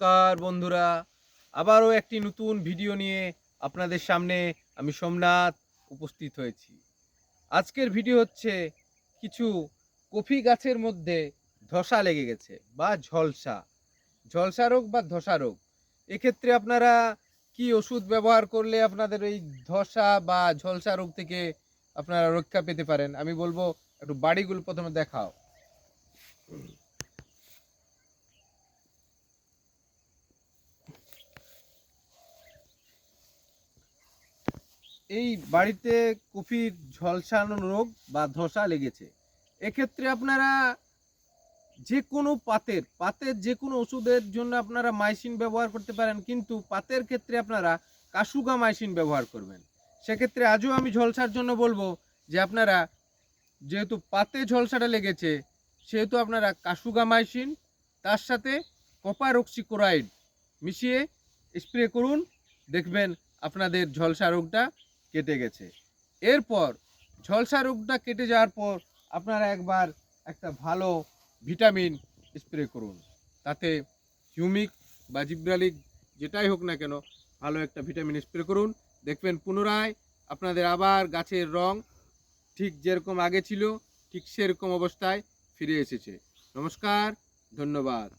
নমস্কার বন্ধুরা। আবারও একটি নতুন ভিডিও নিয়ে আপনাদের সামনে আমি সোমনাথ উপস্থিত হয়েছি। আজকের ভিডিও হচ্ছে কিছু কফি গাছের মধ্যে ধসা লেগে গেছে বা ঝলসা। ঝলসা রোগ বা ধসা রোগ। এক্ষেত্রে আপনারা কি ওষুধ ব্যবহার করলে আপনাদের এই ধসা বা ঝলসা রোগ থেকে আপনারা রক্ষা পেতে পারেন? আমি বলব একটু বাড়িগুলো প্রথমে দেখাও। এই বাড়িতে কফির ঝলসানো রোগ বা ধসা লেগেছে। এক্ষেত্রে আপনারা যে কোনো পাতের পাতের যে কোনো ওষুধের জন্য আপনারা মাইসিন ব্যবহার করতে পারেন, কিন্তু পাতের ক্ষেত্রে আপনারা কাসুগা মাইসিন ব্যবহার করবেন। সেক্ষেত্রে আজও আমি ঝলসার জন্য বলব যে আপনারা যেহেতু পাতে ঝলসাটা লেগেছে, সেহেতু আপনারা কাসুগা মাইসিন, তার সাথে কপার অক্সিক্লোরাইড মিশিয়ে স্প্রে করুন, দেখবেন আপনাদের ঝলসা রোগটা কেটে গেছে। এরপর ঝলসা রোগটা কেটে যাওয়ার পর আপনারা একবার একটা ভালো ভিটামিন স্প্রে করুন। তাতে হিউমিক বা জিব্রালিক যেটাই হোক না কেন ভালো একটা ভিটামিন স্প্রে করুন। দেখবেন পুনরায় আপনাদের আবার গাছের রং ঠিক যেরকম আগে ছিল, ঠিক সেরকম অবস্থায় ফিরে এসেছে। নমস্কার, ধন্যবাদ।